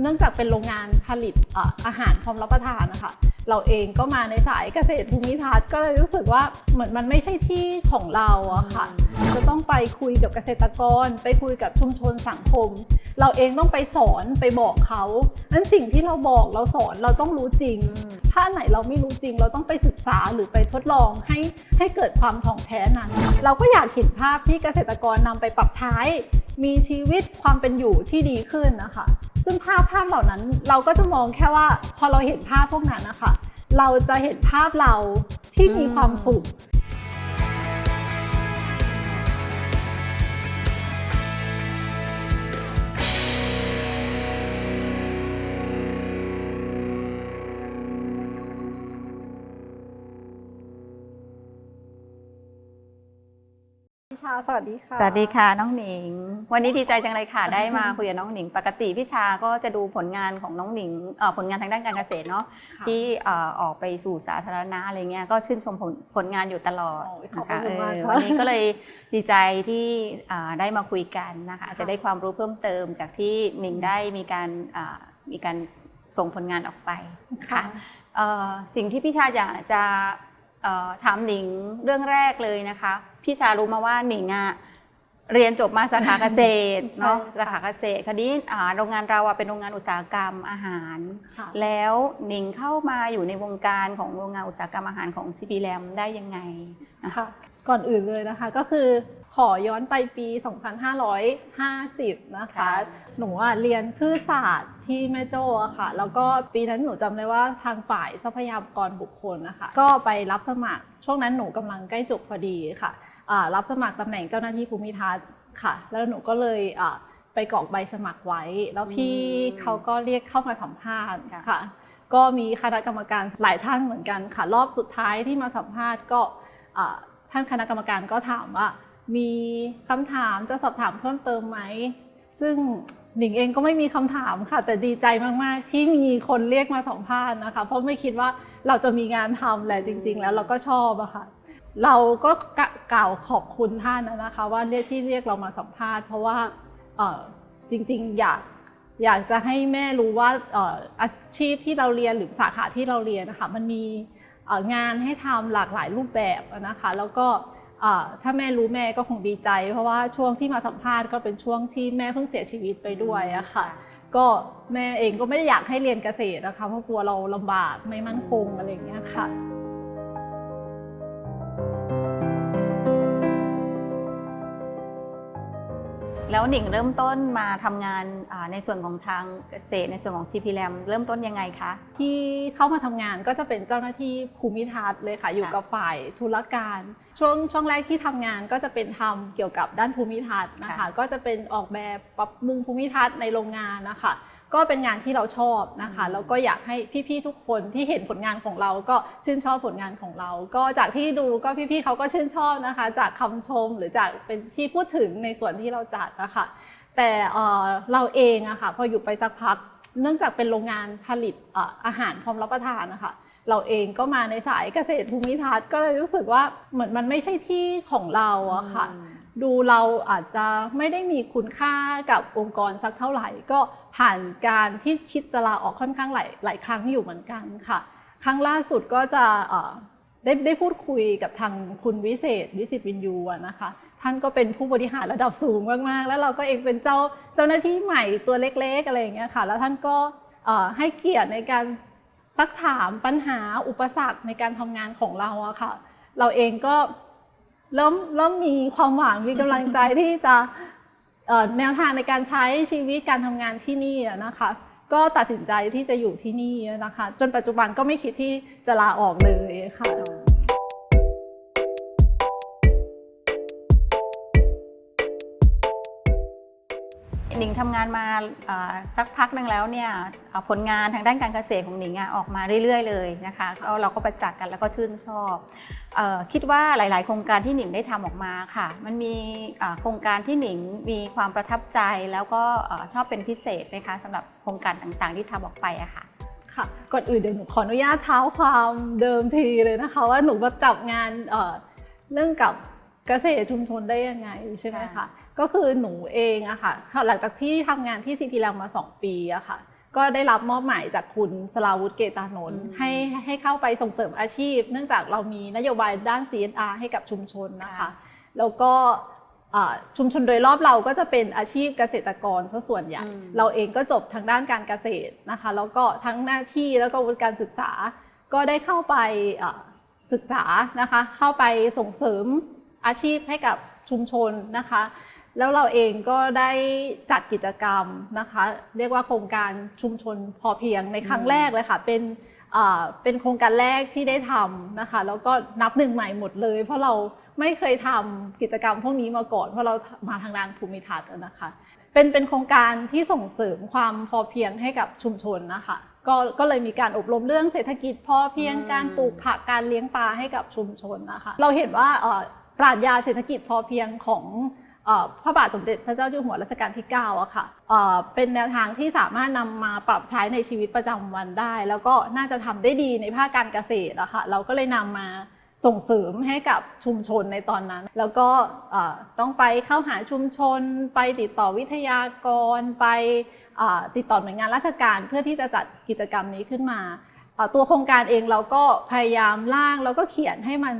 เนื่องจากเป็นโรงงานผลิตเอ่ออาหารพร้อมรับประทานนะคะ เราเองก็มาในสายเกษตรภูมิทัศน์ก็เลยรู้สึกว่าเหมือนมันไม่ใช่ที่ของเราอะค่ะ จะต้องไปคุยกับเกษตรกร ไปคุยกับชุมชนสังคม เราเองต้องไปสอนไปบอกเขานั้นสิ่งที่เราบอกเราสอนเราต้องรู้จริง ถ้าไหนเราไม่รู้จริง เราต้องไปศึกษาหรือไปทดลองให้ให้เกิดความถ่องแท้นั้น เราก็อยากเห็นภาพที่เกษตรกรนำไปปรับใช้ มีชีวิตความเป็นอยู่ที่ดีขึ้นนะคะ ซึ่งภาพภาพเหล่านั้นเราก็จะมองแค่ว่าพอเราเห็นภาพพวกนั้นนะคะเราจะเห็นภาพเราที่มีความสุข พี่ชาสวัสดีค่ะ สวัสดีค่ะน้องหนิง วันนี้ดีใจจังเลยค่ะ ได้มาคุยกับน้องหนิง ปกติพี่ชาก็จะดูผลงานของน้องหนิงเอ่อผลงานทางด้านการเกษตรเนาะค่ะ ที่เอ่อออกไปสู่สาธารณะอะไรเงี้ยก็ชื่นชมผลผลงานอยู่ตลอดโอ้ยขอบนะคะคุณมากเออค่ะ วันนี้ก็เลยดีใจที่อ่าได้มาคุยกันนะคะค่ะจะได้ความรู้เพิ่มเติมจากที่หนิงได้มีการอ่ามีการส่งผลงานออกไป ค่ะ เอ่อสิ่งที่พี่ชาอยากจะเอ่อ ถามหนิงเรื่องแรกเลยนะคะ พี่ชารู้มาว่าหนิงอะเรียนจบมาสาขาเกษตรใช่เนาะค่ะสาขาเกษตรคราวนี้อ่าโรงงานเราอะเป็นโรงงานอุตสาหกรรมอาหารค่ะแล้วหนิงเข้ามาอยู่ในวงการของโรงงานอุตสาหกรรมอาหารของ CP l a m ได้ยังไงค่ะก่อนอื่นเลยนะคะก็คือ ขอย้อนไปปี 2550 นะคะค่ะหนูอะเรียนพืชศาสตร์ที่แม่โจ้อะค่ะ แล้วก็ปีนั้นหนูจำได้ว่าทางฝ่ายทรัพยากรบุคคลนะคะ ก็ไปรับสมัคร ช่วงนั้นหนูกำลังใกล้จบพอดีค่ะอ่ารับสมัครตำแหน่งเจ้าหน้าที่ภูมิทัศน์ค่ะ แล้วหนูก็เลยอ่าไปกรอกใบสมัครไว้ แล้วพี่อืมเขาก็เรียกเข้ามาสัมภาษณ์ค่ะค่ะ ก็มีคณะกรรมการหลายท่านเหมือนกันค่ะ รอบสุดท้ายที่มาสัมภาษณ์ก็อ่าท่านคณะกรรมการก็ถามว่า มีคำถามจะสอบถามเพิ่มเติมไหม ซึ่งหนิงเองก็ไม่มีคำถามค่ะ แต่ดีใจมากๆ ที่มีคนเรียกมาสัมภาษณ์นะคะ เพราะไม่คิดว่าเราจะมีงานทำแหละจริง ๆ แล้วเราก็ชอบอะค่ะ เราก็กล่าวขอบคุณท่านนะคะ ว่าเรียกที่เรียกเรามาสัมภาษณ์ เพราะว่าจริงๆอยากอยากจะให้แม่รู้ว่าอาชีพที่เราเรียนหรือสาขาที่เราเรียนนะคะมันมีงานให้ทำหลากหลายรูปแบบนะคะ แล้วก็ ถ้าแม่รู้แม่ก็คงดีใจ เพราะว่าช่วงที่มาสัมภาษณ์ก็เป็นช่วงที่แม่เพิ่งเสียชีวิตไปด้วยอะค่ะ ก็แม่เองก็ไม่ได้อยากให้เรียนเกษตรนะคะเพราะกลัวเราลำบากไม่มั่นคงอะไรอย่างเงี้ยค่ะ แล้วหนิงเริ่มต้นมาทำงานอ่าในส่วนของทางเกษตรในส่วนของ CP l a m เริ่มต้นยังไงคะที่เข้ามาทำงานก็จะเป็นเจ้าหน้าที่ภูมิทัศน์เลยค่ะอยู่กับฝ่ายธุรการ ช่วงช่วงแรกที่ทำงานก็จะเป็นทำเกี่ยวกับด้านภูมิทัศน์นะคะค่ะก็จะเป็นออกแบบปรับปรุงภูมิทัศน์ในโรงงานนะคะ ก็เป็นงานที่เราชอบนะคะอืมแล้วก็อยากให้พี่ๆทุกคนที่เห็นผลงานของเราก็ชื่นชอบผลงานของเรา ก็จากที่ดูก็พี่ๆเขาก็ชื่นชอบนะคะ จากคำชมหรือจากเป็นที่พูดถึงในส่วนที่เราจัดนะคะแต่เอ่อเราเองอะค่ะพออยู่ไปสักพัก เนื่องจากเป็นโรงงานผลิตเอ่ออาหารพร้อมรับประทานนะคะเราเองก็มาในสายเกษตรภูมิทัศน์ก็เลยรู้สึกว่าเหมือนมันไม่ใช่ที่ของเราอะค่ะ ดูเราอาจจะไม่ได้มีคุณค่ากับองค์กรสักเท่าไหร่ ก็ผ่านการที่คิดจะลาออกค่อนข้างหลายหลายครั้งอยู่เหมือนกันค่ะ ครั้งล่าสุดก็จะได้ได้พูดคุยกับทางคุณวิเศษ วิสิตวินยูนะคะ ท่านก็เป็นผู้บริหารระดับสูงมากๆ แล้วเราก็เองเป็นเจ้าเจ้าหน้าที่ใหม่ตัวเล็กๆอะไรอย่างเงี้ยค่ะ แล้วท่านก็ให้เกียรติในการซักถามปัญหาอุปสรรคในการทำงานของเราอะค่ะ เราเองก็ เริ่มเริ่มมีความหวังมีกำลังใจที่จะแนวทางในการใช้ชีวิตการทำงานที่นี่นะคะ ก็ตัดสินใจที่จะอยู่ที่นี่นะคะ จนปัจจุบันก็ไม่คิดที่จะลาออกเลยค่ะ หนิงทำงานมาสักพักหนึ่งแล้วเนี่ยผลงานทางด้านการเกษตรของหนิงอออกมาเรื่อย ๆ เลยนะคะก็เราก็ประจักษ์กันแล้วก็ชื่นชอบอคิดว่าหลาย ๆ โครงการที่หนิงได้ทำออกมาค่ะ มันมีโครงการที่หนิงมีความประทับใจแล้วก็ชอบเป็นพิเศษไหมคะสำหรับโครงการต่างๆ ที่ทำออกไปอะค่ะค่ะก่อนอื่นเดี๋ยวหนูขออนุญาตเท้าความเดิมทีเลยนะคะ ว่าหนูมาจับงานเรื่องกับเกษตรชุมชนได้ยังไงใช่ไหมคะคะ ก็คือหนูเองอะค่ะหลังจากที่ทำงานที่ซีพีแลมา 2 ปีอะค่ะ ก็ได้รับมอบหมายจากคุณสลาวุฒิเกตานนท์อืมให้ให้เข้าไปส่งเสริมอาชีพ เนื่องจากเรามีนโยบายด้าน CSR ให้กับชุมชนนะคะค่ะแล้วก็อ่าชุมชนโดยรอบเราก็จะเป็นอาชีพเกษตรกรซะส่วนใหญ่อืมเราเองก็จบทางด้านการเกษตรนะคะ แล้วก็ทั้งหน้าที่แล้วก็วุฒิการศึกษา ก็ได้เข้าไปอ่าศึกษานะคะ เข้าไปส่งเสริมอาชีพให้กับชุมชนนะคะ แล้วเราเองก็ได้จัดกิจกรรมนะคะ เรียกว่าโครงการชุมชนพอเพียงในครั้งอืมแรกเลยค่ะ เป็นอ่าเป็นโครงการแรกที่ได้ทำนะคะ แล้วก็นับหนึ่งใหม่หมดเลย เพราะเราไม่เคยทำกิจกรรมพวกนี้มาก่อน เพราะเรามาทางด้านภูมิทัศน์นะคะ เป็นเป็นโครงการที่ส่งเสริมความพอเพียงให้กับชุมชนนะคะก็ก็เลยมีการอบรมเรื่องเศรษฐกิจพอเพียงอืมการปลูกผักการเลี้ยงปลาให้กับชุมชนนะคะ เราเห็นว่าเอ่อปรัชญาเศรษฐกิจพอเพียงของเอ่อ พระบาทสมเด็จพระเจ้าอยู่หัวรัชกาลที่9อะค่ะเป็นแนวทางที่สามารถนำมาปรับใช้ในชีวิตประจำวันได้ แล้วก็น่าจะทำได้ดีในภาคการเกษตรอะค่ะเราก็เลยนำมาส่งเสริมให้กับชุมชนในตอนนั้น แล้วก็ต้องไปเข้าหาชุมชน ไปติดต่อวิทยากร ไปติดต่อหน่วยงานราชการเพื่อที่จะจัดกิจกรรมนี้ขึ้นมา ตัวโครงการเองเราก็พยายามร่างแล้วก็เขียนให้มัน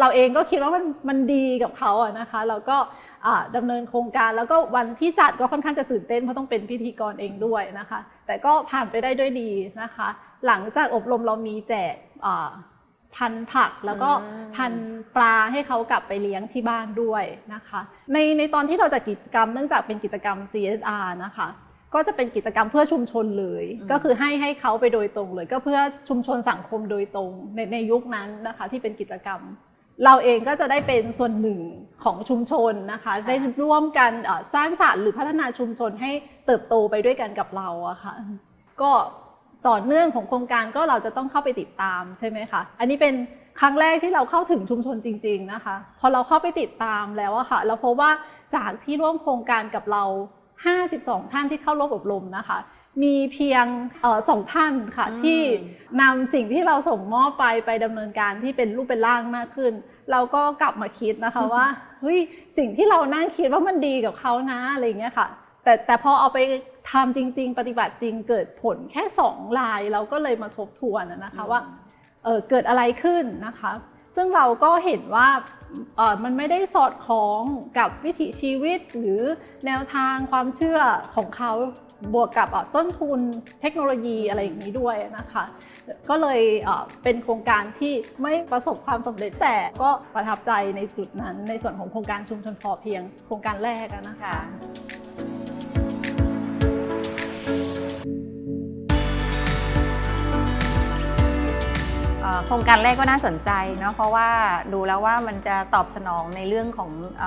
เราเองก็คิดว่ามันมันดีกับเขาอะนะคะ เราก็ อ่าดำเนินโครงการแล้วก็วันที่จัดก็ค่อนข้างจะตื่นเต้นเพราะต้องเป็นพิธีกรเองด้วยนะคะ แต่ก็ผ่านไปได้ด้วยดีนะคะ หลังจากอบรมเรามีแจกอ่าพันธุ์ผักแล้วก็อืมพันธุ์ปลาให้เขากลับไปเลี้ยงที่บ้านด้วยนะคะ ในในตอนที่เราจัดกิจกรรมเนื่องจากเป็นกิจกรรม CSR นะคะ ก็จะเป็นกิจกรรมเพื่อชุมชนเลยอืมก็คือให้ให้เขาไปโดยตรงเลย ก็เพื่อชุมชนสังคมโดยตรงในในยุคนั้นนะคะที่เป็นกิจกรรม เราเองก็จะได้เป็นส่วนหนึ่งของชุมชนนะคะ ได้ร่วมกันเอ่อสร้างสรรค์หรือพัฒนาชุมชนให้เติบโตไปด้วยกันกับเราอะค่ะ ก็ต่อเนื่องของโครงการก็เราจะต้องเข้าไปติดตามใช่ไหมคะอันนี้เป็นครั้งแรกที่เราเข้าถึงชุมชนจริง ๆนะคะ พอเราเข้าไปติดตามแล้วอะค่ะเราพบว่าจากที่ร่วมโครงการกับเรา 52 ท่านที่เข้าร่วมอบรมนะคะ มีเพียงเอ่อสองท่านค่ะอืมที่นำสิ่งที่เราส่งมอบไปไปดำเนินการที่เป็นรูปเป็นร่างมากขึ้น เราก็กลับมาคิดนะคะว่าเฮ้ยสิ่งที่เรานั่งคิดว่ามันดีกับเขานะอะไรอย่างเงี้ยค่ะ แต่แต่พอเอาไปทำจริง ๆ ปฏิบัติจริงเกิดผลแค่สองลาย เราก็เลยมาทบทวนอะนะคะว่าเอ่อเกิดอะไรขึ้นนะคะ ซึ่งเราก็เห็นว่าเอ่อมันไม่ได้สอดคล้องกับวิถีชีวิตหรือแนวทางความเชื่อของเขา บวกกับต้นทุนเทคโนโลยีอะไรอย่างนี้ด้วยนะคะ ก็เลยเป็นโครงการที่ไม่ประสบความสำเร็จแต่ก็ประทับใจในจุดนั้น ในส่วนของโครงการชุมชนพอเพียง โครงการแรกนะคะโครงการแรกก็น่าสนใจเนาะเพราะว่าดูแล้วว่ามันจะตอบสนองในเรื่องของอ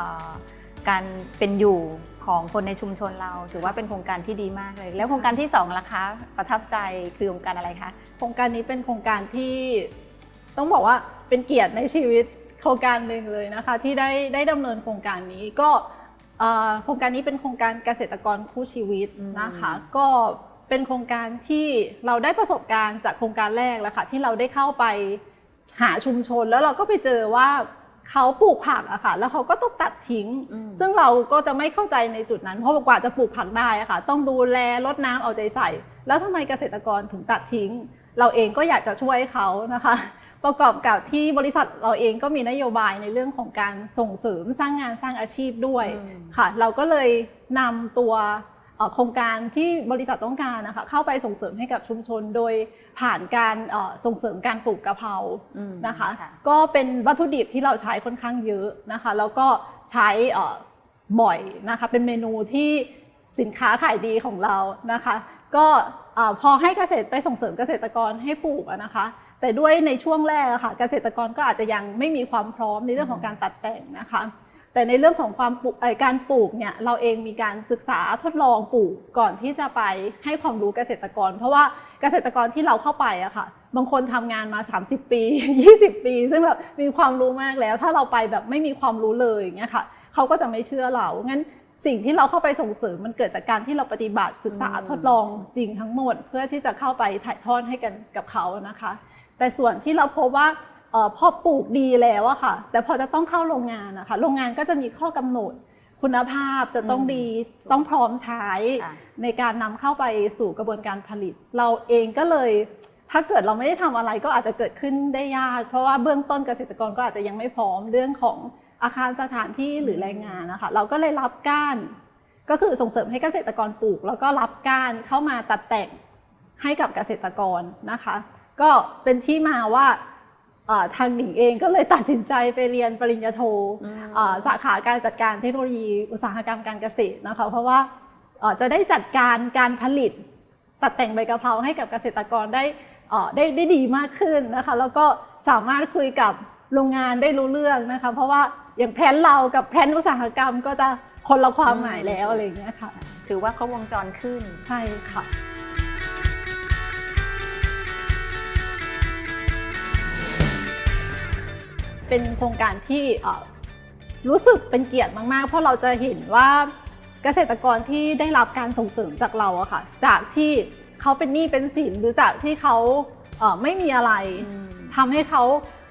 การเป็นอยู่ ของคนในชุมชนเรา ถือว่าเป็นโครงการที่ดีมากเลย แล้วโครงการที่สองล่ะคะประทับใจคือโครงการอะไรคะโครงการนี้เป็นโครงการที่ต้องบอกว่าเป็นเกียรติในชีวิตโครงการหนึ่งเลยนะคะ ที่ได้ได้ดำเนินโครงการนี้ก็เอ่อโครงการนี้เป็นโครงการเกษตรกรคู่ชีวิตนะคะก็เป็นโครงการที่เราได้ประสบการณ์จากโครงการแรกแล้วค่ะที่เราได้เข้าไปหาชุมชนแล้วเราก็ไปเจอว่า เขาปลูกผักอะค่ะ แล้วเขาก็ต้องตัดทิ้งอืมซึ่งเราก็จะไม่เข้าใจในจุดนั้น เพราะกว่าจะปลูกผักได้อะค่ะ ต้องดูแลรดน้ำเอาใจใส่ แล้วทำไมเกษตรกรถึงตัดทิ้ง เราเองก็อยากจะช่วยเขานะคะ ประกอบกับที่บริษัทเราเองก็มีนโยบายในเรื่องของการส่งเสริมสร้างงานสร้างอาชีพด้วยอืมค่ะ เราก็เลยนำตัวเอ่อ โครงการที่บริษัทต้องการนะคะเข้าไปส่งเสริมให้กับชุมชนโดยผ่านการเอ่อส่งเสริมการปลูกกะเพราอืมนะคะก็เป็นวัตถุดิบที่เราใช้ค่อนข้างเยอะนะคะแล้วก็ใช้เอ่อบ่อยนะคะเป็นเมนูที่สินค้าขายดีของเรานะคะ ก็เอ่อพอให้เกษตรไปส่งเสริมเกษตรกรให้ปลูกอะนะคะ แต่ด้วยในช่วงแรกอะค่ะเกษตรกรก็อาจจะยังไม่มีความพร้อมในเรื่องของการตัดแต่งนะคะ แต่ในเรื่องของความปลูกการปลูกเนี่ยเราเองมีการศึกษาทดลองปลูกก่อนที่จะไปให้ความรู้เกษตรกร เพราะว่าเกษตรกรที่เราเข้าไปอะค่ะ บางคนทำงานมา 30 ปี 20 ปี ซึ่งแบบมีความรู้มากแล้ว ถ้าเราไปแบบไม่มีความรู้เลยอย่างเงี้ยค่ะเขาก็จะไม่เชื่อเรางั้นสิ่งที่เราเข้าไปส่งเสริมมันเกิดจากการที่เราปฏิบัติศึกษาทดลองจริงทั้งหมด เพื่อที่จะเข้าไปถ่ายทอดให้กันกับเขานะคะ แต่ส่วนที่เราพบว่า พอปลูกดีแล้วอะค่ะ แต่พอจะต้องเข้าโรงงานนะคะโรงงานก็จะมีข้อกำหนดคุณภาพจะต้องอืมดีต้องพร้อมใช้ค่ะในการนำเข้าไปสู่กระบวนการผลิต เราเองก็เลยถ้าเกิดเราไม่ได้ทำอะไรก็อาจจะเกิดขึ้นได้ยาก เพราะว่าเบื้องต้นเกษตรกรก็อาจจะยังไม่พร้อมเรื่องของอาคารสถานที่หรือแรงงานนะคะ เราก็เลยรับก้าน ก็คือส่งเสริมให้เกษตรกรปลูก แล้วก็รับก้านเข้ามาตัดแต่งให้กับเกษตรกรนะคะ ก็เป็นที่มาว่าเอ่อ ทางหนิงเองก็เลยตัดสินใจไปเรียนปริญญาโทอืมเอ่อสาขาการจัดการเทคโนโลยีอุตสาหกรรมการเกษตรนะคะเพราะว่าเอ่อจะได้จัดการการผลิตตัดแต่งใบกะเพราให้กับเกษตรกรได้เอ่อได้ได้ดีมากขึ้นนะคะแล้วก็สามารถคุยกับโรงงานได้รู้เรื่องนะคะเพราะว่าอย่างแพลนเรากับแพลนอุตสาหกรรมก็จะคนละความหมายแล้วอะไรอย่างเงี้ยค่ะ ถือว่าครบวงจรขึ้นใช่ค่ะ เป็นโครงการที่เอ่อรู้สึกเป็นเกียรติมาก ๆ เพราะเราจะเห็นว่าเกษตรกรที่ได้รับการส่งเสริมจากเราอะค่ะ จากที่เขาเป็นหนี้เป็นสินหรือจากที่เขาเอ่อไม่มีอะไรทำให้เขา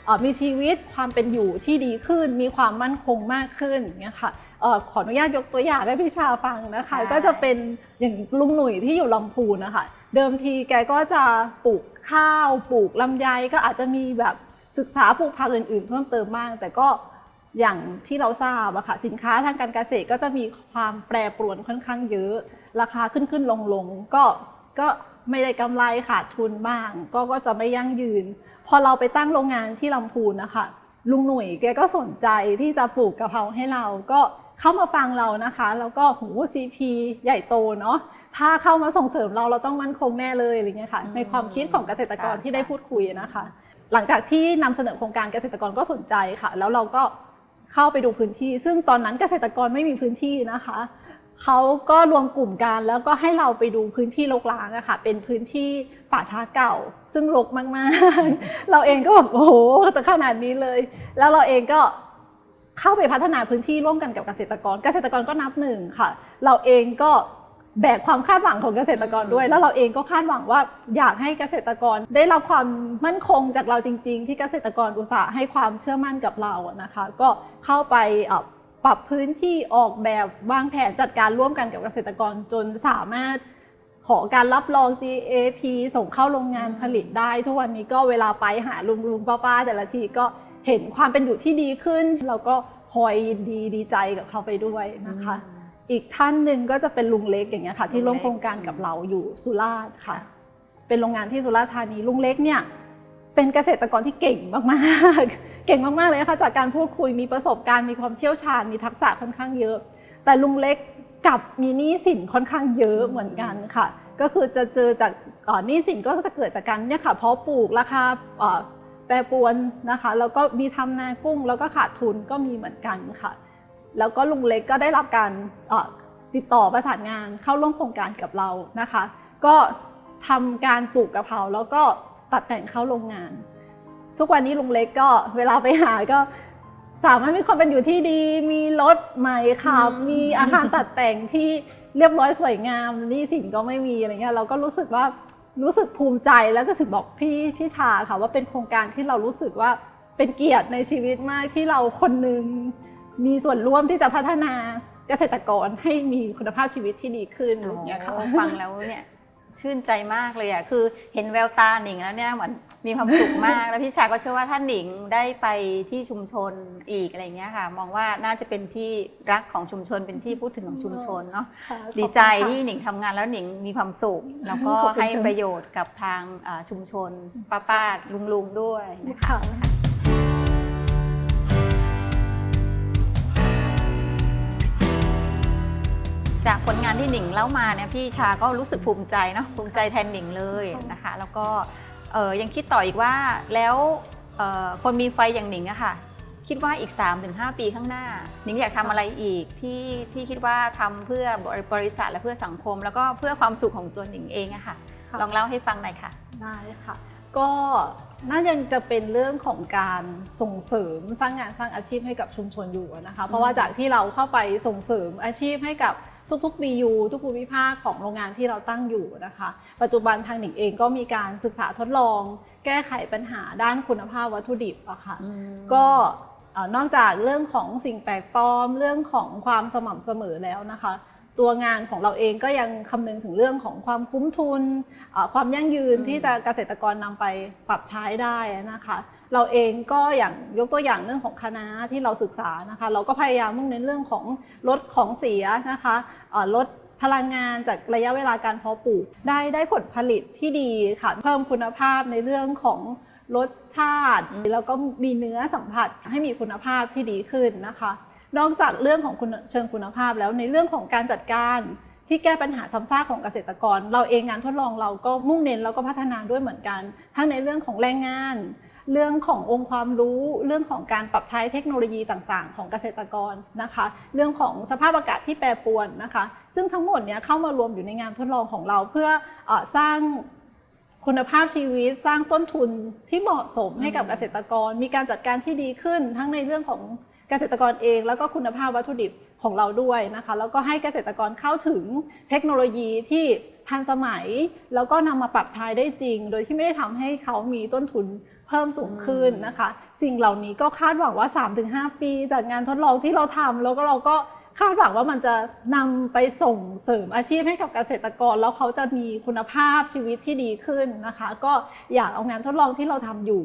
เอ่อมีชีวิตความเป็นอยู่ที่ดีขึ้น มีความมั่นคงมากขึ้นอย่างเงี้ยค่ะเอ่อขออนุญาตยกตัวอย่างให้พี่ชาฟังนะคะได้ก็จะเป็นอย่างลุงหนุ่ยที่อยู่ลำพูนนะคะ เดิมทีแกก็จะปลูกข้าวปลูกลำไยก็อาจจะมีแบบ ศึกษาปลูกผักอื่น ๆ เพิ่มเติมบ้าง แต่ก็อย่างที่เราทราบอะค่ะสินค้าทางการเกษตรก็จะมีความแปรปรวนค่อนข้างเยอะ ราคาขึ้นขึ้นลงลงๆก็ก็ไม่ได้กำไรขาดทุนบ้าง ก็ก็จะไม่ยั่งยืน พอเราไปตั้งโรงงานที่ลำพูนนะคะลุงหนุ่ยแกก็สนใจที่จะปลูกกะเพราให้เราก็เข้ามาฟังเรานะคะ แล้วก็หูซีพีใหญ่โตเนาะถ้าเข้ามาส่งเสริมเราเราต้องมั่นคงแน่เลยอะไรเงี้ยค่ะ ในความคิดของเกษตรกรที่ได้พูดคุยนะคะ หลังจากที่นำเสนอโครงการเกษตรกรก็สนใจค่ะ แล้วเราก็เข้าไปดูพื้นที่ ซึ่งตอนนั้นเกษตรกรไม่มีพื้นที่นะคะเขาก็รวมกลุ่มกันแล้วก็ให้เราไปดูพื้นที่รกร้างอะค่ะ เป็นพื้นที่ป่าช้าเก่า ซึ่งรกมากๆ เราเองก็แบบโอ้โหแต่ขนาดนี้เลย แล้วเราเองก็เข้าไปพัฒนาพื้นที่ร่วมกันกับเกษตรกร เกษตรกรก็นับหนึ่งค่ะ เราเองก็ แบกความคาดหวังของเกษตรกรด้วย แล้วเราเองก็คาดหวังว่าอยากให้เกษตรกรได้รับความมั่นคงจากเราจริง ๆ ที่เกษตรกรอุตสาห์ให้ความเชื่อมั่นกับเราอะนะคะ ก็เข้าไปเอ่อปรับพื้นที่ออกแบบวางแผนจัดการร่วมกันกับเกษตรกรจนสามารถขอการรับรอง GAP ส่งเข้าโรงงานผลิตได้ ทุกวันนี้ก็เวลาไปหาลุงลุงป้าป้าแต่ละทีก็เห็นความเป็นอยู่ที่ดีขึ้น เราก็พลอยยินดีดีใจกับเขาไปด้วยนะคะ อีกท่านหนึ่งก็จะเป็นลุงเล็กอย่างเงี้ยค่ะ ที่ร่วมโครงการกับเราอยู่สุราษฎร์ค่ะ เป็นโรงงานที่สุราษฎร์ธานีลุงเล็กเนี่ยเป็นเกษตรกรที่เก่งมากๆ เก่งมากๆเลยนะคะจากการพูดคุยมีประสบการณ์มีความเชี่ยวชาญมีทักษะค่อนข้างเยอะ แต่ลุงเล็กกลับมีหนี้สินค่อนข้างเยอะเหมือนกันค่ะ ก็คือจะเจอจากเอ่อหนี้สินก็จะเกิดจากการเนี่ยค่ะเพาะปลูกราคาเอ่อแปรปรวนนะคะแล้วก็มีทำนากุ้งแล้วก็ขาดทุนก็มีเหมือนกันค่ะ แล้วก็ลุงเล็กก็ได้รับการเอ่อติดต่อประสานงานเข้าร่วมโครงการกับเรานะคะ ก็ทำการปลูกกะเพราแล้วก็ตัดแต่งเข้าโรงงาน ทุกวันนี้ลุงเล็กก็เวลาไปหาก็สามารถมีความเป็นอยู่ที่ดี มีรถใหม่ขับอืมมีอาคารตัดแต่งที่เรียบร้อยสวยงามหนี่สินก็ไม่มีอะไรเงี้ยเราก็รู้สึกว่ารู้สึกภูมิใจแล้วก็รู้สึกบอกพี่พี่ชาค่ะว่าเป็นโครงการที่เรารู้สึกว่าเป็นเกียรติในชีวิตมากที่เราคนหนึ่ง มีส่วนร่วมที่จะพัฒนาเกษตรกรให้มีคุณภาพชีวิตที่ดีขึ้นอย่างเงี้ยค่ะโอ้ฟังแล้วเนี่ยชื่นใจมากเลยอะคือเห็นแววตาหนิงแล้วเนี่ยเหมือนมีความสุขมาก แล้วพี่ชาก็เชื่อว่าท่านหนิงได้ไปที่ชุมชนอีกอะไรเงี้ยค่ะ มองว่าน่าจะเป็นที่รักของชุมชนเป็นที่พูดถึงของชุมชนเนาะค่ะดีใจขอบคุณค่ะที่หนิงทำงานแล้วหนิงมีความสุข แล้วก็ขอบคุณให้ค่ะประโยชน์กับทางเอ่อชุมชนป้าป้าลุงลุงๆด้วยนะคะ จากผลงานที่หนิงเล่ามาเนี่ยพี่ชาก็รู้สึกภูมิใจเนาะภูมิใจแทนหนิงเลยนะคะ แล้วก็เอ่อยังคิดต่ออีกว่าแล้วเอ่อคนมีไฟอย่างหนิงอะค่ะคิดว่าอีก 3-5 ปีข้างหน้าหนิงอยากทำอะไรอีกที่ที่คิดว่าทำเพื่อบริษัทและเพื่อสังคม แล้วก็เพื่อความสุขของตัวหนิงเองอะค่ะค่ะ ลองเล่าให้ฟังหน่อยค่ะได้ค่ะ ก็น่ายังจะเป็นเรื่องของการส่งเสริมสร้างงานสร้างอาชีพให้กับชุมชนอยู่นะคะ เพราะว่าจากที่เราเข้าไปส่งเสริมอาชีพให้กับ ทุกๆ BU ทุกภูมิภาคของโรงงานที่เราตั้งอยู่นะคะ ปัจจุบันทางหนิงเองก็มีการศึกษาทดลอง แก้ไขปัญหาด้านคุณภาพวัตถุดิบอะค่ะก็เอ่อนอกจากเรื่องของสิ่งแปลกปลอมเรื่องของความสม่ำเสมอแล้วนะคะ ตัวงานของเราเองก็ยังคำนึงถึงเรื่องของความคุ้มทุนเอ่อความยั่งยืนอืมที่จะเกษตรกรนำไปปรับใช้ได้นะคะ เราเองก็อย่างยกตัวอย่างเรื่องของคณะที่เราศึกษานะคะ เราก็พยายามมุ่งเน้นเรื่องของลดของเสียนะคะลดพลังงานจากระยะเวลาการเพาะปลูกได้ได้ผลผลิตที่ดีค่ะเพิ่มคุณภาพในเรื่องของรสชาติ แล้วก็มีเนื้อสัมผัสให้มีคุณภาพที่ดีขึ้นนะคะ นอกจากเรื่องของคุณเชิงคุณภาพแล้วในเรื่องของการจัดการที่แก้ปัญหาซ้ำซากของเกษตรกร เราเองงานทดลองเราก็มุ่งเน้นแล้วก็พัฒนาด้วยเหมือนกัน ทั้งในเรื่องของแรงงาน เรื่องขององค์ความรู้เรื่องของการปรับใช้เทคโนโลยีต่างๆ ของเกษตรกรนะคะ เรื่องของสภาพอากาศที่แปรปรวนนะคะ ซึ่งทั้งหมดเนี้ยเข้ามารวมอยู่ในงานทดลองของเราเพื่อออสร้างคุณภาพชีวิตสร้างต้นทุนที่เหมาะสมให้กับเกษตรกร มีการจัดการที่ดีขึ้น ทั้งในเรื่องของเกษตรกรเอง แล้วก็คุณภาพวัตถุดิบของเราด้วยนะคะแล้วก็ให้เกษตรกรเข้าถึงเทคโนโลยีที่ทันสมัย แล้วก็นำมาปรับใช้ได้จริง โดยที่ไม่ได้ทำให้เขามีต้นทุน เพิ่มสูงขึ้นนะคะ สิ่งเหล่านี้ก็คาดหวังว่า 3-5 ปีจากงานทดลองที่เราทำแล้วก็เราก็คาดหวังว่ามันจะนำไปส่งเสริมอาชีพให้กับเกษตรกร แล้วเขาจะมีคุณภาพชีวิตที่ดีขึ้นนะคะ ก็อยากเอางานทดลองที่เราทำอยู่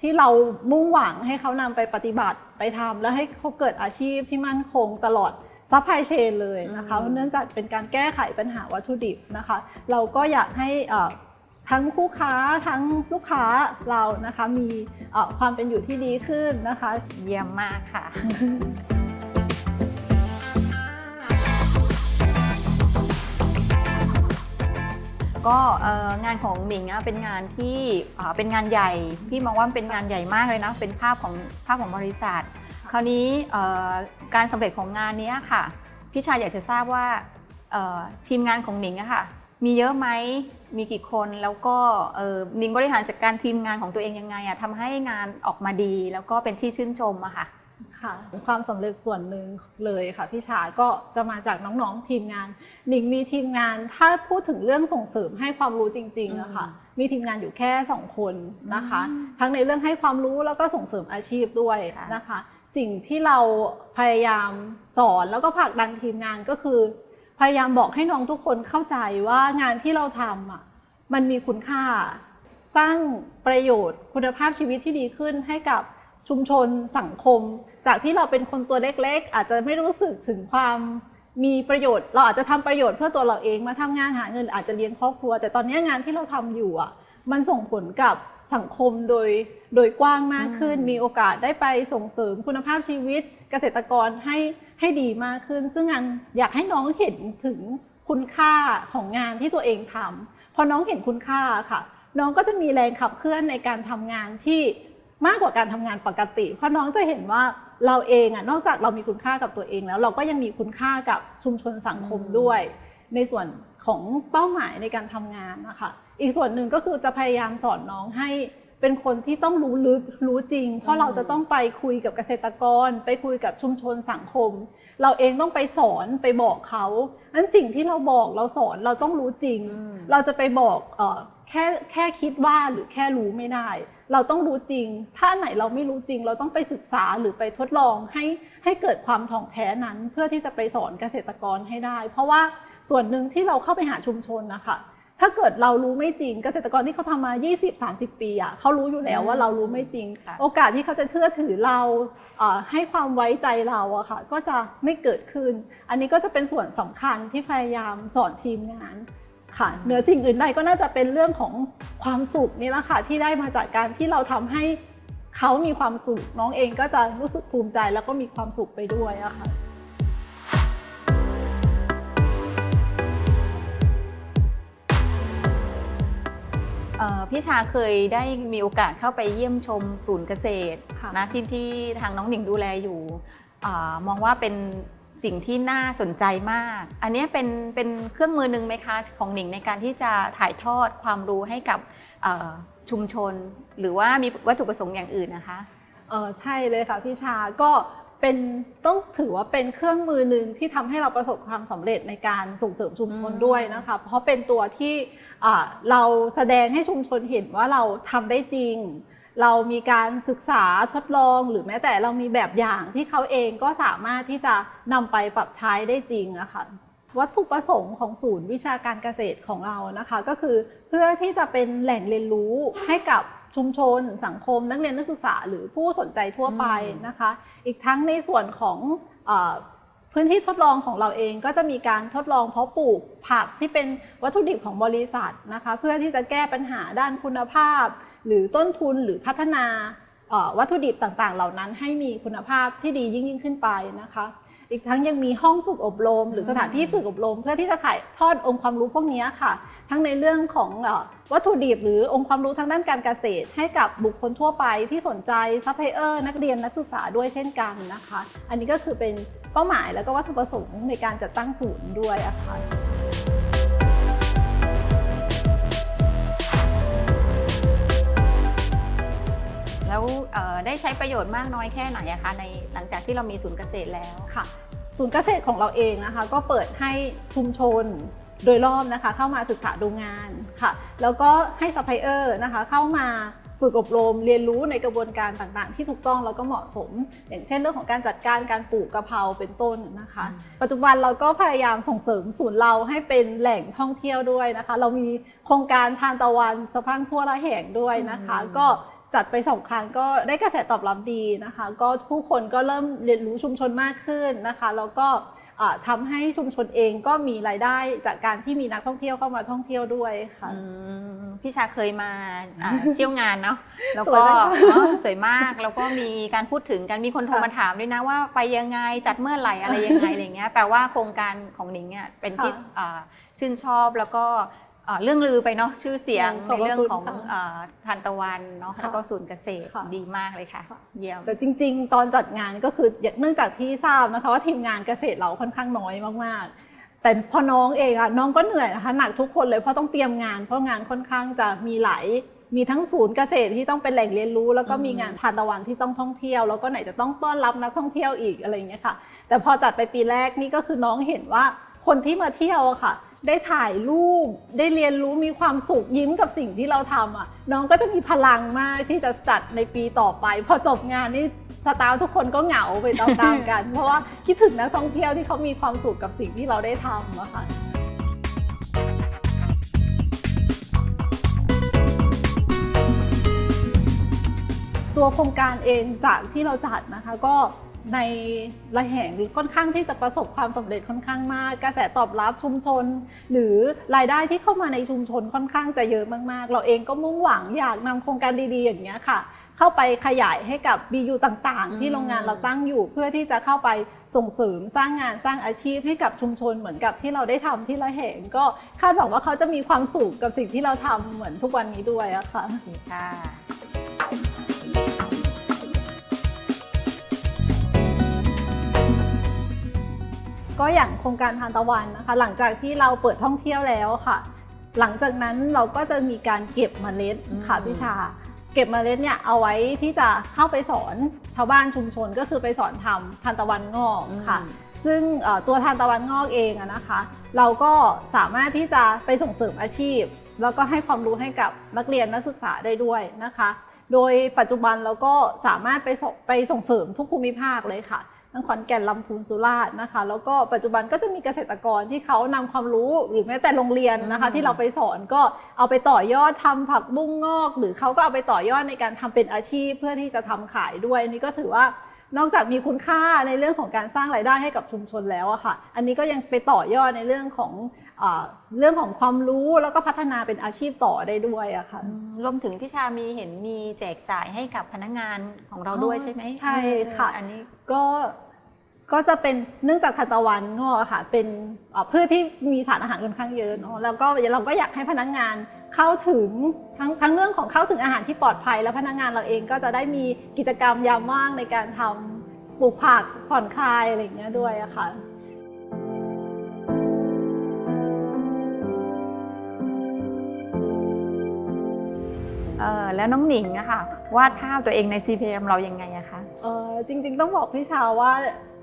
ที่เรามุ่งหวังให้เขานำไปปฏิบัติไปทำแล้วให้เขาเกิดอาชีพที่มั่นคงตลอดซัพพลายเชนเลยนะคะอืมเพราะเนื่องจากเป็นการแก้ไขปัญหาวัตถุดิบนะคะ เราก็อยากให้เอ่อ ทั้งคู่ค้าทั้งลูกค้าเรานะคะมีความเป็นอยู่ที่ดีขึ้นนะคะ เยี่ยมมากค่ะก็งานของหนิงเป็นงานที่เป็นงานใหญ่ พี่มองว่าเป็นงานใหญ่มากเลยนะเป็นภาพของภาพของบริษัท คราวนี้การสำเร็จของงานนี้ค่ะ พี่ชายอยากจะทราบว่าทีมงานของหนิงอะค่ะมีเยอะไหม มีกี่คนแล้วก็เอ่อหนิงบริหารจัดการทีมงานของตัวเองยังไงอะทำให้งานออกมาดี แล้วก็เป็นที่ชื่นชมอะค่ะค่ะความสำเร็จส่วนหนึ่งเลยค่ะพี่ชาก็จะมาจากน้องๆทีมงานหนิงมีทีมงานถ้าพูดถึงเรื่องส่งเสริมให้ความรู้จริงๆอะค่ะอืมมีทีมงานอยู่แค่สองคนนะคะอืมทั้งในเรื่องให้ความรู้แล้วก็ส่งเสริมอาชีพด้วยค่ะนะคะ สิ่งที่เราพยายามสอนแล้วก็ผลักดันทีมงานก็คือ พยายามบอกให้น้องทุกคนเข้าใจว่างานที่เราทำอะมันมีคุณค่า สร้างประโยชน์คุณภาพชีวิตที่ดีขึ้นให้กับชุมชนสังคม จากที่เราเป็นคนตัวเล็ก ๆ อาจจะไม่รู้สึกถึงความมีประโยชน์ เราอาจจะทำประโยชน์เพื่อตัวเราเองมาทำงานหาเงินหรืออาจจะเลี้ยงครอบครัว แต่ตอนนี้งานที่เราทำอยู่อะมันส่งผลกับสังคมโดยโดยกว้างมากขึ้นอืมมีโอกาสได้ไปส่งเสริมคุณภาพชีวิตเกษตรกรให้ ให้ดีมากขึ้น ซึ่งงานอยากให้น้องเห็นถึงคุณค่าของงานที่ตัวเองทำพอน้องเห็นคุณค่าค่ะ น้องก็จะมีแรงขับเคลื่อนในการทำงานที่มากกว่าการทำงานปกติ เพราะน้องจะเห็นว่าเราเองอะนอกจากเรามีคุณค่ากับตัวเองแล้ว เราก็ยังมีคุณค่ากับชุมชนสังคมอืมด้วย ในส่วนของเป้าหมายในการทำงานนะคะ อีกส่วนหนึ่งก็คือจะพยายามสอนน้องให้ เป็นคนที่ต้องรู้ลึกรู้จริง เพราะเราจะต้องไปคุยกับเกษตรกร ไปคุยกับชุมชนสังคม เราเองต้องไปสอนไปบอกเขานั้นสิ่งที่เราบอกเราสอนเราต้องรู้จริงอืมเราจะไปบอกเออแค่แค่คิดว่าหรือแค่รู้ไม่ได้ เราต้องรู้จริง ถ้าไหนเราไม่รู้จริง เราต้องไปศึกษาหรือไปทดลองให้ให้เกิดความถ่องแท้นั้น เพื่อที่จะไปสอนเกษตรกรให้ได้ เพราะว่าส่วนหนึ่งที่เราเข้าไปหาชุมชนนะคะ ถ้าเกิดเรารู้ไม่จริง เกษตรกรที่เขาทำมา 20-30 ปีอะเขารู้อยู่แล้วว่าเรารู้ไม่จริงค่ะโอกาสที่เขาจะเชื่อถือเราเอ่อให้ความไว้ใจเราอะค่ะ ก็จะไม่เกิดขึ้น อันนี้ก็จะเป็นส่วนสำคัญที่พยายามสอนทีมงานค่ะเหนือสิ่งอื่นใดก็น่าจะเป็นเรื่องของความสุขนี่แหละค่ะที่ได้มาจากการที่เราทำให้เขามีความสุขน้องเองก็จะรู้สึกภูมิใจแล้วก็มีความสุขไปด้วยอะค่ะ พี่ชาเคยได้มีโอกาสเข้าไปเยี่ยมชมศูนย์เกษตรค่ะนะที่ที่ทางน้องหนิงดูแลอยู่อามองว่าเป็นสิ่งที่น่าสนใจมาก อันเนี้ยเป็นเป็นเครื่องมือหนึ่งไหมคะของหนิงในการที่จะถ่ายทอดความรู้ให้กับเอ่อชุมชน หรือว่ามีวัตถุประสงค์อย่างอื่นนะคะเออใช่เลยค่ะพี่ชาก็เป็นต้องถือว่าเป็นเครื่องมือหนึ่งที่ทำให้เราประสบความสำเร็จในการส่งเสริมชุมชนอืมด้วยนะคะ เพราะเป็นตัวที่อ่า เราแสดงให้ชุมชนเห็นว่าเราทำได้จริง เรามีการศึกษาทดลอง หรือแม้แต่เรามีแบบอย่างที่เขาเองก็สามารถที่จะนำไปปรับใช้ได้จริงอะค่ะวัตถุประสงค์ของศูนย์วิชาการเกษตรของเรานะคะ ก็คือเพื่อที่จะเป็นแหล่งเรียนรู้ให้กับชุมชน สังคม นักเรียนนักศึกษา หรือผู้สนใจทั่วไปนะคะ อีกทั้งในส่วนของ พื้นที่ทดลองของเราเองก็จะมีการทดลองเพาะปลูกผักที่เป็นวัตถุดิบของบริษัทนะคะเพื่อที่จะแก้ปัญหาด้านคุณภาพ หรือต้นทุนหรือพัฒนาวัตถุดิบต่างๆ เหล่านั้นให้มีคุณภาพที่ดียิ่งยิ่งขึ้นไปนะคะ อีกทั้งยังมีห้องฝึกอบรม หรือสถานที่ฝึกอบรม เพื่อที่จะถ่ายทอดองค์ความรู้พวกนี้ค่ะ ทั้งในเรื่องของเอ่อวัตถุดิบหรือองค์ความรู้ทางด้านการเกษตร ให้กับบุคคลทั่วไปที่สนใจซัพพลายเออร์นักเรียนนักศึกษาด้วยเช่นกันนะคะ อันนี้ก็คือเป็นเป้าหมายแล้วก็วัตถุประสงค์ในการจัดตั้งศูนย์ด้วยอะค่ะแล้วเอ่อได้ใช้ประโยชน์มากน้อยแค่ไหนอะคะในหลังจากที่เรามีศูนย์เกษตรแล้วค่ะ ศูนย์เกษตรของเราเองนะคะ ก็เปิดให้ชุมชน โดยรอบนะคะเข้ามาศึกษาดูงานค่ะแล้วก็ให้ซัพพลายเออร์นะคะเข้ามาฝึกอบรมเรียนรู้ในกระบวนการต่างๆ ที่ถูกต้องแล้วก็เหมาะสม อย่างเช่นเรื่องของการจัดการการปลูกกะเพราเป็นต้นนะคะ ปัจจุบันเราก็พยายามส่งเสริมศูนย์เราให้เป็นแหล่งท่องเที่ยวด้วยนะคะ เรามีโครงการทานตะวันสะพรั่งทั่วละแห่งด้วยนะคะอืมก็จัดไปสองครั้งก็ได้กระแสตอบรับดีนะคะ ก็ผู้คนก็เริ่มเรียนรู้ชุมชนมากขึ้นนะคะ แล้วก็ อ่าทำให้ชุมชนเองก็มีรายได้จากการที่มีนักท่องเที่ยวเข้ามาท่องเที่ยวด้วยค่ะอืมพี่ชาเคยมาอ่าเที่ยวงานเนาะแล้วสก็วยไหมคะอ๋อสวยมากแล้วก็มีการพูดถึงกันมีคนโทรค่ะมาถามด้วยนะว่าไปยังไงจัดเมื่อไหร่อะไรยังไงอะไรเงี้ยแปลว่าโครงการของหนิงเนี่ยเป็นที่ค่ะอ่าชื่นชอบแล้วก็อ่า เรื่องลือไปเนาะชื่อเสียงขอบในพระเรื่องคุณของค่ะอ่าทานตะวันเนาะค่ะแล้วก็ศูนย์เกษตรค่ะดีมากเลยค่ะค่ะเยี่ยมแต่จริง ๆ ตอนจัดงานก็คือเนื่องจากที่ทราบนะคะว่าทีมงานเกษตรเราค่อนข้างน้อยมากๆ แต่พอน้องเองอะน้องก็เหนื่อยนะคะหนักทุกคนเลยเพราะต้องเตรียมงาน เพราะงานค่อนข้างจะมีหลายมีทั้งศูนย์เกษตรที่ต้องเป็นแหล่งเรียนรู้ แล้วก็อืมมีงานทานตะวันที่ต้องท่องเที่ยว แล้วก็ไหนจะต้องต้อนรับนักท่องเที่ยวอีกอะไรอย่างเงี้ยค่ะ แต่พอจัดไปปีแรกนี่ก็คือน้องเห็นว่าคนที่มาเที่ยวอะค่ะ ได้ถ่ายรูป ได้เรียนรู้มีความสุขยิ้มกับสิ่งที่เราทำอะ น้องก็จะมีพลังมากที่จะจัดในปีต่อไป พอจบงานนี่สตาฟทุกคนก็เหงาไปตามๆกัน เพราะว่าคิดถึงนักท่องเที่ยวที่เขามีความสุขกับสิ่งที่เราได้ทำอะค่ะตัวโครงการเองจากที่เราจัดนะคะก็ ในระแหงหรือค่อนข้างที่จะประสบความสำเร็จค่อนข้างมาก กระแสตอบรับชุมชน หรือรายได้ที่เข้ามาในชุมชนค่อนข้างจะเยอะมากๆ เราเองก็มุ่งหวังอยากนำโครงการดีๆ อย่างนี้ค่ะ เข้าไปขยายให้กับ BU ต่างๆ ที่โรงงานเราตั้งอยู่เพื่อที่จะเข้าไปส่งเสริมสร้างงานสร้างอาชีพให้กับชุมชนเหมือนกับที่เราได้ทำที่ละแหงก็คาดหวังว่าเขาจะมีความสุขกับสิ่งที่เราทำเหมือนทุกวันนี้ด้วยอะค่ะค่ะ ก็อย่างโครงการทานตะวันนะคะ หลังจากที่เราเปิดท่องเที่ยวแล้วค่ะ หลังจากนั้นเราก็จะมีการเก็บเมล็ดค่ะอืมพี่ชา เก็บเมล็ดเนี่ยเอาไว้ที่จะเข้าไปสอนชาวบ้านชุมชนก็คือไปสอนทำทานตะวันงอกค่ะอืมซึ่งเอ่อตัวทานตะวันงอกเองอะนะคะ เราก็สามารถที่จะไปส่งเสริมอาชีพ แล้วก็ให้ความรู้ให้กับนักเรียนนักศึกษาได้ด้วยนะคะ โดยปัจจุบันเราก็สามารถไปส่งไปส่งเสริมทุกภูมิภาคเลยค่ะ ทั้งขอนแก่นลำพูนสุราษฎร์นะคะ แล้วก็ปัจจุบันก็จะมีเกษตรกรที่เขานำความรู้หรือแม้แต่โรงเรียนนะคะอืมที่เราไปสอนก็เอาไปต่อยอดทำผักบุ้งงอก หรือเขาก็เอาไปต่อยอดในการทำเป็นอาชีพเพื่อที่จะทำขายด้วยนี่ก็ถือว่านอกจากมีคุณค่าในเรื่องของการสร้างรายได้ให้กับชุมชนแล้วอะค่ะ อันนี้ก็ยังไปต่อยอดในเรื่องของ เออเรื่องของความรู้แล้วก็พัฒนาเป็นอาชีพต่อได้ด้วยอะค่ะอืมรวมถึงพี่ชามีเห็นมีแจกจ่ายให้กับพนักงานของเราด้วยใช่ไหมใช่ค่ะอันนี้ก็ก็จะเป็นเนื่องจากทานตะวันงอกอะค่ะเป็นเอ่อพืชที่มีสารอาหารค่อนข้างเยอะเนาะแล้วก็เราก็อยากให้พนักงานเข้าถึงทั้งทั้งเรื่องของเข้าถึงอาหารที่ปลอดภัย แล้วพนักงานเราเองก็จะได้มีกิจกรรมยามว่างในการทำปลูกผักผ่อนคลายอะไรอย่างเงี้ยด้วยอะค่ะ เออแล้วน้องหนิงอะค่ะวาดภาพตัวเองใน CPM เรายังไงอะคะ เออจริงๆต้องบอกพี่ชาวว่า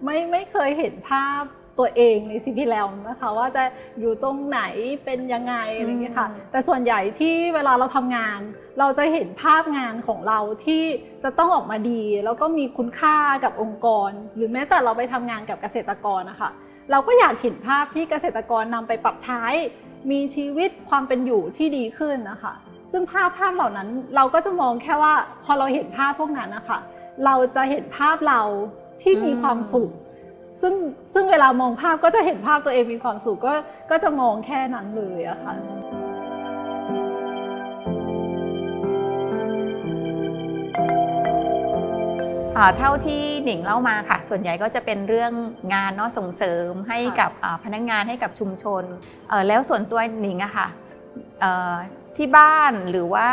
ไม่ไม่เคยเห็นภาพตัวเองในซีพีแลมนะคะว่าจะอยู่ตรงไหนเป็นยังไงอะไรอย่างเงี้ยค่ะอืมแต่ส่วนใหญ่ที่เวลาเราทำงาน เราจะเห็นภาพงานของเราที่จะต้องออกมาดี แล้วก็มีคุณค่ากับองค์กร หรือแม้แต่เราไปทำงานกับเกษตรกรนะคะเราก็อยากเห็นภาพที่เกษตรกรนำไปปรับใช้ มีชีวิตความเป็นอยู่ที่ดีขึ้นนะคะ ซึ่งภาพภาพเหล่านั้นเราก็จะมองแค่ว่า พอเราเห็นภาพพวกนั้นนะคะเราจะเห็นภาพเราที่มีความสุข ซึ่งซึ่งเวลามองภาพก็จะเห็นภาพตัวเองมีความสุขก็ก็จะมองแค่นั้นเลยอะค่ะอ่าเท่าที่หนิงเล่ามาค่ะ ส่วนใหญ่ก็จะเป็นเรื่องงานเนาะส่งเสริมให้กับพนักงานให้กับชุมชนแล้วส่วนตัวหนิงอะค่ะ ที่บ้านหรือว่า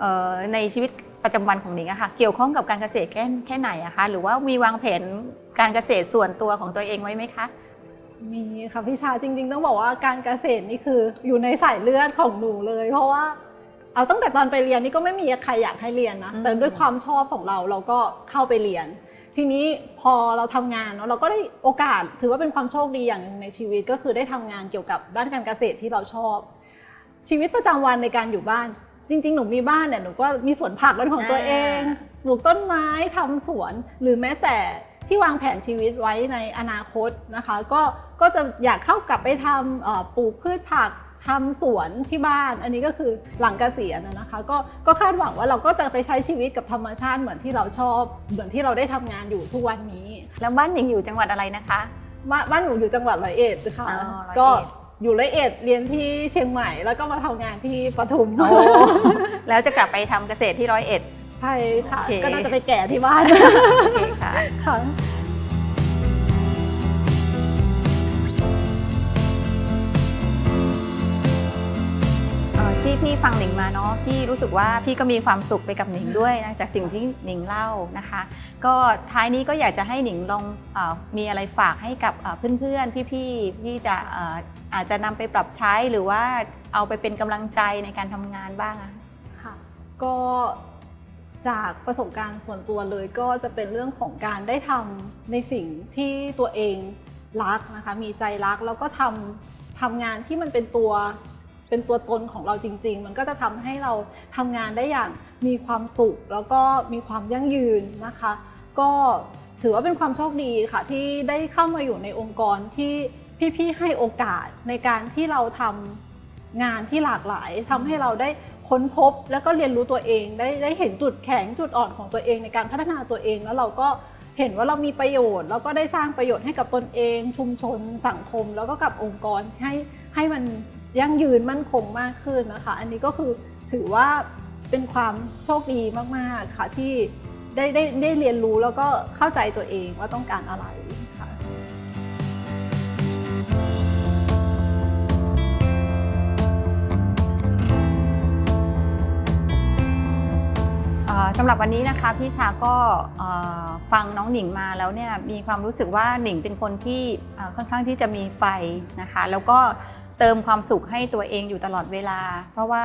เอ่อในชีวิตประจำวันของหนิงอะค่ะเกี่ยวข้องกับการเกษตรแค่แค่ไหนอะคะหรือว่ามีวางแผนการเกษตรส่วนตัวของตัวเองไว้ไหมคะมีค่ะพี่ชาจริง ๆ ต้องบอกว่าการเกษตรนี่คืออยู่ในสายเลือดของหนูเลย เพราะว่าเอาตั้งแต่ตอนไปเรียนนี่ก็ไม่มีใครอยากให้เรียนนะอืมแต่ด้วยความชอบของเราเราก็เข้าไปเรียน ทีนี้พอเราทำงานเนาะเราก็ได้โอกาสถือว่าเป็นความโชคดีอย่างหนึ่งในชีวิตก็คือได้ทำงานเกี่ยวกับด้านการเกษตรที่เราชอบ ชีวิตประจำวันในการอยู่บ้าน จริง ๆ หนูมีบ้านเนี่ยหนูก็มีสวนผักเป็นของตัวเองปลูกต้นไม้ทำสวน หรือแม้แต่ที่วางแผนชีวิตไว้ในอนาคตนะคะ ก็ก็จะอยากเข้ากลับไปทำเอ่อปลูกพืชผักทำสวนที่บ้าน อันนี้ก็คือหลังเกษียณนะนะคะ ก็ก็คาดหวังว่าเราก็จะไปใช้ชีวิตกับธรรมชาติเหมือนที่เราชอบ เหมือนที่เราได้ทำงานอยู่ทุกวันนี้ แล้วบ้านหนิงอยู่จังหวัดอะไรนะคะ บ้านบ้านหนูอยู่จังหวัดร้อยเอ็ดค่ะอ๋อร้อยเอ็ด ก็ อยู่ร้อยเอ็ดเรียนที่เชียงใหม่ แล้วก็มาทำงานที่ปทุม โอ้แล้วจะกลับไปทำเกษตรที่ร้อยเอ็ด ใช่ค่ะ โอเค ก็น่าจะไปแก่ที่บ้าน โอเคค่ะ ค่ะเอ่อที่พี่ฟังหนิงมาเนาะพี่รู้สึกว่าพี่ก็มีความสุขไปกับหนิงด้วยนะจากสิ่งที่หนิงเล่านะคะ ก็ท้ายนี้ก็อยากจะให้หนิงลองเออมีอะไรฝากให้กับเอ่อเพื่อนๆพี่ๆที่จะเอ่อ อาจจะนำไปปรับใช้หรือว่าเอาไปเป็นกำลังใจในการทำงานบ้างอะค่ะ ก็จากประสบการณ์ส่วนตัวเลยก็จะเป็นเรื่องของการได้ทำในสิ่งที่ตัวเองรักนะคะ มีใจรักแล้วก็ทำทำงานที่มันเป็นตัวเป็นตัวตนของเราจริง ๆ มันก็จะทำให้เราทำงานได้อย่างมีความสุข แล้วก็มีความยั่งยืนนะคะ ก็ถือว่าเป็นความโชคดีค่ะที่ได้เข้ามาอยู่ในองค์กรที่ พี่ๆให้โอกาสในการที่เราทำงานที่หลากหลายทำให้เราได้ค้นพบแล้วก็เรียนรู้ตัวเองได้ได้เห็นจุดแข็งจุดอ่อนของตัวเองในการพัฒนาตัวเองแล้วเราก็เห็นว่าเรามีประโยชน์ แล้วก็ได้สร้างประโยชน์ให้กับตนเอง ชุมชน สังคม แล้วก็กับองค์กรให้ให้มันยั่งยืนมั่นคงมากขึ้นนะคะ อันนี้ก็คือถือว่าเป็นความโชคดีมาก ๆ ค่ะที่ได้ได้ได้เรียนรู้แล้วก็เข้าใจตัวเองว่าต้องการอะไร สำหรับวันนี้นะคะพี่ชาก็ฟังน้องหนิงมาแล้วเนี่ยมีความรู้สึกว่าหนิงเป็นคนที่ค่อนข้างที่จะมีไฟนะคะ แล้วก็เติมความสุขให้ตัวเองอยู่ตลอดเวลา เพราะว่า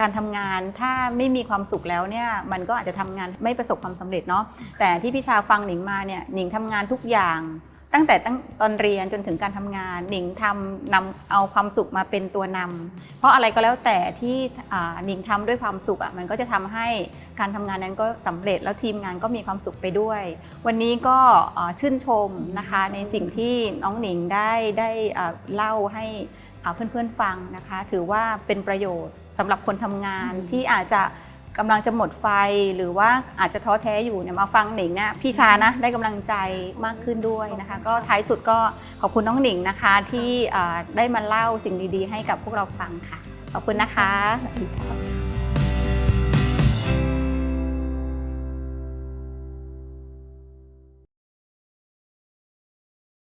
การทำงานถ้าไม่มีความสุขแล้วเนี่ยมันก็อาจจะทำงานไม่ประสบความสำเร็จเนาะแต่ที่พี่ชาฟังหนิงมาเนี่ยหนิงทำงานทุกอย่าง ตั้งแต่ตั้งตอนเรียนจนถึงการทำงานหนิงทำนำเอาความสุขมาเป็นตัวนำเพราะอะไรก็แล้วแต่ที่หนิงทำด้วยความสุขอะมันก็จะทำให้การทำงานนั้นก็สำเร็จแล้วทีมงานก็มีความสุขไปด้วย วันนี้ก็ชื่นชมนะคะในสิ่งที่น้องหนิงได้ได้เล่าให้เพื่อนๆฟังนะคะ ถือว่าเป็นประโยชน์สำหรับคนทำงานที่อาจจะ กำลังจะหมดไฟหรือว่าอาจจะท้อแท้อยู่เนี่ยมาฟังหนิงเนี่ยพี่ชานะได้กำลังใจมากขึ้นด้วยนะคะ ก็ท้ายสุดก็ขอบคุณน้องหนิงนะคะ ที่อ่าได้มาเล่าสิ่งดีๆ ให้กับพวกเราฟังค่ะ ขอบคุณนะคะ